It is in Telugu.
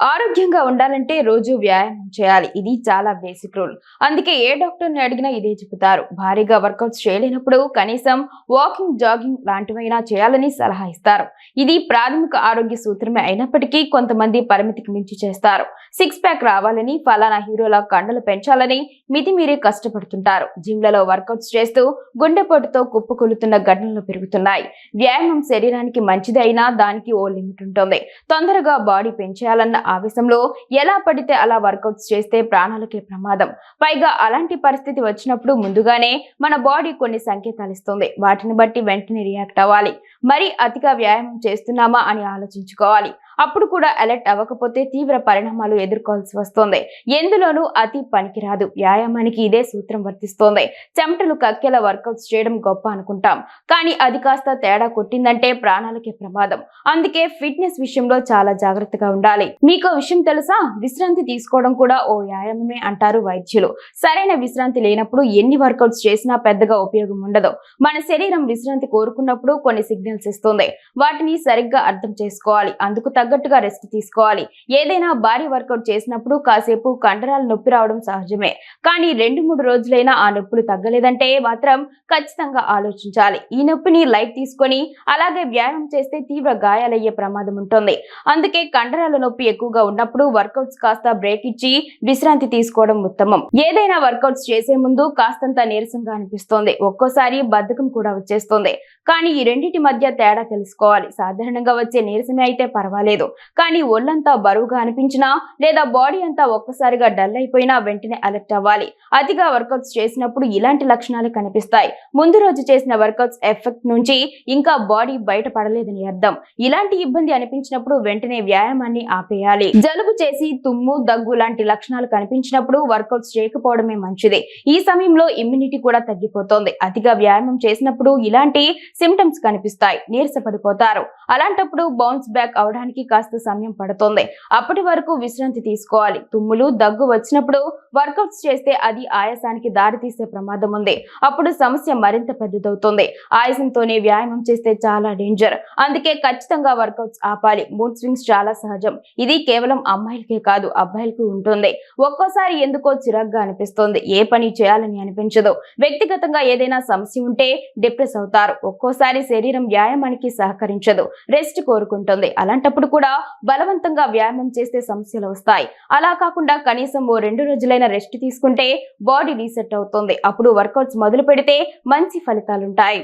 ఆరోగ్యంగా ఉండాలంటే రోజు వ్యాయామం చేయాలి. ఇది చాలా బేసిక్ రూల్. అందుకే ఏ డాక్టర్ని అడిగినా ఇదే చెబుతారు. భారీగా వర్కౌట్స్ చేయలేనప్పుడు కనీసం వాకింగ్ జాగింగ్ లాంటివైనా చేయాలని సలహా ఇస్తారు. ఇది ప్రాథమిక ఆరోగ్య సూత్రమే అయినప్పటికీ కొంతమంది పరిమితికి మించి చేస్తారు. సిక్స్ ప్యాక్ రావాలని ఫలానా హీరోల కండలు పెంచాలని మితిమీరి కష్టపడుతుంటారు. జిమ్లలో వర్కౌట్స్ చేస్తూ గుండెపోటుతో కుప్పకొలుతున్న ఘటనలు పెరుగుతున్నాయి. వ్యాయామం శరీరానికి మంచిది అయినా దానికి ఓ లిమిట్ ఉంటుంది. తొందరగా బాడీ పెంచేయాలన్న ఆవేశంలో ఎలా పడితే అలా వర్కౌట్స్ చేస్తే ప్రాణాలకే ప్రమాదం. పైగా అలాంటి పరిస్థితి వచ్చినప్పుడు ముందుగానే మన బాడీ కొన్ని సంకేతాలు ఇస్తుంది. వాటిని బట్టి వెంటనే రియాక్ట్ అవ్వాలి. మరి అతిగా వ్యాయామం చేస్తున్నామా అని ఆలోచించుకోవాలి. అప్పుడు కూడా అలర్ట్ అవ్వకపోతే తీవ్ర పరిణామాలు ఎదుర్కోవాల్సి వస్తోంది. ఎందులోనూ అతి పనికిరాదు. వ్యాయామానికి ఇదే సూత్రం వర్తిస్తోంది. చెమటలు కక్కెల వర్కౌట్స్ చేయడం గొప్ప అనుకుంటాం. కానీ అది కాస్త తేడా కొట్టిందంటే ప్రాణాలకే ప్రమాదం. అందుకే ఫిట్నెస్ విషయంలో చాలా జాగ్రత్తగా ఉండాలి. మీకు విషయం తెలుసా? విశ్రాంతి తీసుకోవడం కూడా ఓ వ్యాయామమే అంటారు వైద్యులు. సరైన విశ్రాంతి లేనప్పుడు ఎన్ని వర్కౌట్స్ చేసినా పెద్దగా ఉపయోగం ఉండదు. మన శరీరం విశ్రాంతి కోరుకున్నప్పుడు కొన్ని సిగ్నల్ సిగ్నల్స్ ఇస్తుంది. వాటిని సరిగ్గా అర్థం చేసుకోవాలి. అందుకు తగ్గట్టుగా రెస్ట్ తీసుకోవాలి. ఏదైనా భారీ వర్కౌట్ చేసినప్పుడు కాసేపు కండరాలు నొప్పి రావడం సహజమే. కానీ రెండు మూడు రోజులైనా ఆ నొప్పులు తగ్గలేదంటే మాత్రం ఖచ్చితంగా ఆలోచించాలి. ఈ నొప్పిని లైట్ తీసుకొని అలాగే వ్యాయామం చేస్తే తీవ్ర గాయాలయ్యే ప్రమాదం ఉంటుంది. అందుకే కండరాల నొప్పి ఎక్కువగా ఉన్నప్పుడు వర్కౌట్స్ కాస్త బ్రేక్ ఇచ్చి విశ్రాంతి తీసుకోవడం ఉత్తమం. ఏదైనా వర్కౌట్స్ చేసే ముందు కాస్తంత నీరసంగా అనిపిస్తోంది. ఒక్కోసారి బద్ధకం కూడా వచ్చేస్తుంది. కానీ ఈ రెండింటి మధ్య తేడా తెలుసుకోవాలి. సాధారణంగా వచ్చే నీరసమే అయితే పర్వాలేదు. కానీ ఒళ్ళంతా బరువుగా అనిపించినా లేదా బాడీ అంతా ఒక్కసారిగా డల్ అయిపోయినా వెంటనే అలర్ట్ అవ్వాలి. అతిగా వర్కౌట్స్ చేసినప్పుడు ఇలాంటి లక్షణాలు కనిపిస్తాయి. ముందు రోజు చేసిన వర్కౌట్స్ ఎఫెక్ట్ నుంచి ఇంకా బాడీ బయటపడలేదని అర్థం. ఇలాంటి ఇబ్బంది అనిపించినప్పుడు వెంటనే వ్యాయామాన్ని ఆపేయాలి. జలుబు చేసి తుమ్ము దగ్గు లాంటి లక్షణాలు కనిపించినప్పుడు వర్కౌట్స్ చేయకపోవడమే మంచిది. ఈ సమయంలో ఇమ్యూనిటీ కూడా తగ్గిపోతోంది. అతిగా వ్యాయామం చేసినప్పుడు ఇలాంటి సిమ్టమ్స్ కనిపిస్తాయి. నీరసపడిపోతారు. అలాంటప్పుడు బౌన్స్ బ్యాక్ అవడానికి కాస్త సమయం పడుతుంది. అప్పటి వరకు విశ్రాంతి తీసుకోవాలి. తుమ్ములు దగ్గు వచ్చినప్పుడు వర్కౌట్స్ చేస్తే అది ఆయాసానికి దారితీసే ప్రమాదం ఉంది. అప్పుడు సమస్య మరింత పెద్దదవుతుంది. ఆయాసంతోనే వ్యాయామం చేస్తే చాలా డేంజర్. అందుకే ఖచ్చితంగా వర్కౌట్స్ ఆపాలి. మూడ్ స్వింగ్స్ చాలా సహజం. ఇది కేవలం అమ్మాయిలకే కాదు అబ్బాయిలకు ఉంటుంది. ఒక్కోసారి ఎందుకో చిరాగ్గా అనిపిస్తుంది. ఏ పని చేయాలని అనిపించదు. వ్యక్తిగతంగా ఏదైనా సమస్య ఉంటే డిప్రెస్ అవుతారు. ఒక్కోసారి శరీరం వ్యాయామానికి సహకరించదు. రెస్ట్ కోరుకుంటుంది. అలాంటప్పుడు కూడా బలవంతంగా వ్యాయామం చేస్తే సమస్యలు వస్తాయి. అలా కాకుండా కనీసం ఓ రెండు రోజులైన రెస్ట్ తీసుకుంటే బాడీ రీసెట్ అవుతుంది. అప్పుడు వర్కౌట్స్ మొదలు పెడితే మంచి ఫలితాలుంటాయి.